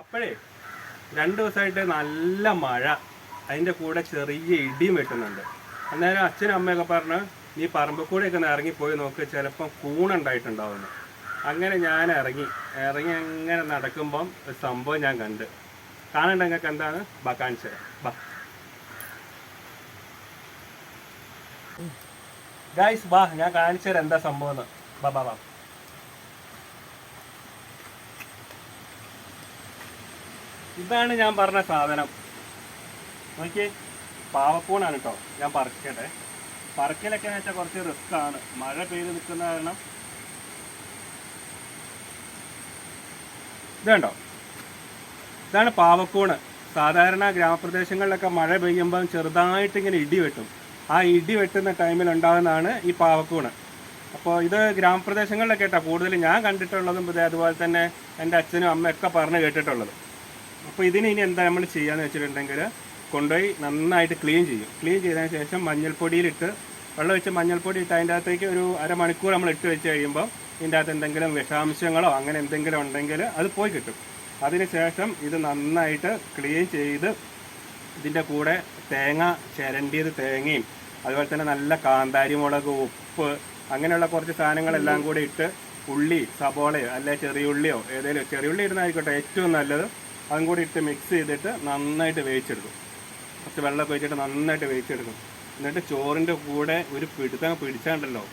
അപ്പോഴേ രണ്ട് ദിവസമായിട്ട് നല്ല മഴ. അതിന്റെ കൂടെ ചെറിയ ഇടിയും വെട്ടുന്നുണ്ട്. അന്നേരം അച്ഛനും അമ്മയൊക്കെ പറഞ്ഞ് നീ പറമ്പ് കൂടെയൊക്കെ ഒന്ന് ഇറങ്ങിപ്പോയി നോക്ക് ചിലപ്പം കൂണുണ്ടായിട്ടുണ്ടാവുന്നു അങ്ങനെ ഞാൻ ഇറങ്ങി. ഇറങ്ങി അങ്ങനെ നടക്കുമ്പം ഒരു സംഭവം ഞാൻ കണ്ട്. കാണണ്ട നിങ്ങൾക്ക് എന്താണ്? ബാ കാണിച്ചു ബാ. ബാ ഞാൻ കാണിച്ചു തരാം എന്താ സംഭവം എന്ന്. ബാ ബാ ബാ. ഇതാണ് ഞാൻ പറഞ്ഞ സാധനം. നോക്കി പാവക്കൂണാണ് കേട്ടോ ഞാൻ പറക്കട്ടെ. പറക്കിലൊക്കെ എന്ന് വെച്ചാൽ കുറച്ച് റിസ്ക് ആണ്. മഴ പെയ്ത് നിൽക്കുന്ന കാരണം ഇതുണ്ടോ ഇതാണ് പാവക്കൂണ് സാധാരണ ഗ്രാമപ്രദേശങ്ങളിലൊക്കെ മഴ പെയ്യുമ്പം ചെറുതായിട്ട് ഇങ്ങനെ ഇടി വെട്ടും. ആ ഇടി വെട്ടുന്ന ടൈമിൽ ഉണ്ടാകുന്നതാണ് ഈ പാവക്കൂണ് അപ്പോൾ ഇത് ഗ്രാമപ്രദേശങ്ങളിലൊക്കെ കേട്ടോ കൂടുതൽ ഞാൻ കണ്ടിട്ടുള്ളതും അതുപോലെ തന്നെ എന്റെ അച്ഛനും അമ്മയൊക്കെ പറഞ്ഞ് കേട്ടിട്ടുള്ളത്. അപ്പോൾ ഇതിന് ഇനി എന്താ നമ്മൾ ചെയ്യാന്ന് വെച്ചിട്ടുണ്ടെങ്കിൽ കൊണ്ടുപോയി നന്നായിട്ട് ക്ലീൻ ചെയ്യും. ക്ലീൻ ചെയ്തതിന് ശേഷം മഞ്ഞൾപ്പൊടിയിലിട്ട് വെള്ളം വെച്ച് മഞ്ഞൾപ്പൊടി ഇട്ട് അതിന്റെ അകത്തേക്ക് ഒരു അരമണിക്കൂർ നമ്മൾ ഇട്ട് വെച്ച് കഴിയുമ്പോൾ ഇതിന്റെ അകത്ത് എന്തെങ്കിലും വിഷാംശങ്ങളോ അങ്ങനെ എന്തെങ്കിലും ഉണ്ടെങ്കിൽ അത് പോയി കിട്ടും. അതിന് ശേഷം ഇത് നന്നായിട്ട് ക്ലീൻ ചെയ്ത് ഇതിന്റെ കൂടെ തേങ്ങ ചിരണ്ടിയത് തേങ്ങയും അതുപോലെ തന്നെ നല്ല കാന്താരി മുളക് ഉപ്പ് അങ്ങനെയുള്ള കുറച്ച് സാധനങ്ങളെല്ലാം കൂടി ഇട്ട് ഉള്ളി സബോളയോ അല്ലെ ചെറിയ ഉള്ളിയോ ഏതെങ്കിലും ചെറിയ ഉള്ളി ഇടുന്നതായിക്കോട്ടെ ഏറ്റവും നല്ലത്. അതും കൂടി ഇട്ട് മിക്സ് ചെയ്തിട്ട് നന്നായിട്ട് വേവിച്ചെടുക്കും. കുറച്ച് വെള്ളമൊക്കെ ഒഴിച്ചിട്ട് നന്നായിട്ട് വേവിച്ചെടുക്കും. എന്നിട്ട് ചോറിന്റെ കൂടെ ഒരു പിടുത്തം പിടിച്ചാണ്ടല്ലോ.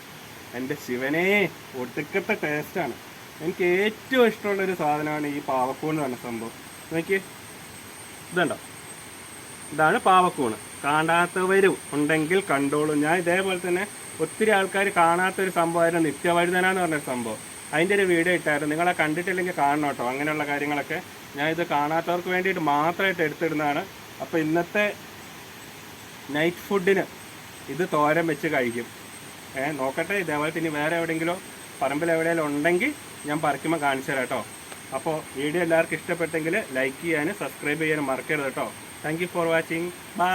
എന്റെ ശിവനെ ഒടുക്കത്തെ ടേസ്റ്റാണ് എനിക്ക് ഏറ്റവും ഇഷ്ടമുള്ള ഒരു സാധനമാണ് ഈ പാവക്കൂൺ എന്ന് പറഞ്ഞ സംഭവം. നോക്കി ഇതുണ്ടോ? ഇതാണ് പാവക്കൂണ്. കാണാത്തവരും ഉണ്ടെങ്കിൽ കണ്ടോളൂ. ഞാൻ ഇതേപോലെ തന്നെ ഒത്തിരി ആൾക്കാർ കാണാത്തൊരു സംഭവമായിരുന്നു നിത്യവഴുതന എന്ന് പറഞ്ഞൊരു സംഭവം. അതിന്റെ ഒരു വീഡിയോ ഇട്ടായിരുന്നു. നിങ്ങളെ കണ്ടിട്ടില്ലെങ്കിൽ കാണണം കേട്ടോ. അങ്ങനെയുള്ള കാര്യങ്ങളൊക്കെ ഞാൻ ഇത് കാണാത്തവർക്ക് വേണ്ടിയിട്ട് മാത്രമായിട്ട് എടുത്തിടുന്നതാണ്. അപ്പോൾ ഇന്നത്തെ നൈറ്റ് ഫുഡിന് ഇത് തോരൻ വെച്ച് കഴിക്കും. ഏ നോക്കട്ടെ. ഇതേപോലെ ഇനി വേറെ എവിടെയെങ്കിലും പറമ്പിൽ എവിടെയെങ്കിലും ഉണ്ടെങ്കിൽ ഞാൻ പറിക്കുമ്പോൾ കാണിച്ചു തരാം കേട്ടോ. അപ്പോൾ വീഡിയോ എല്ലാവർക്കും ഇഷ്ടപ്പെട്ടെങ്കിൽ ലൈക്ക് ചെയ്യാനും സബ്സ്ക്രൈബ് ചെയ്യാനും മറക്കരുത് കേട്ടോ. Thank for watching bye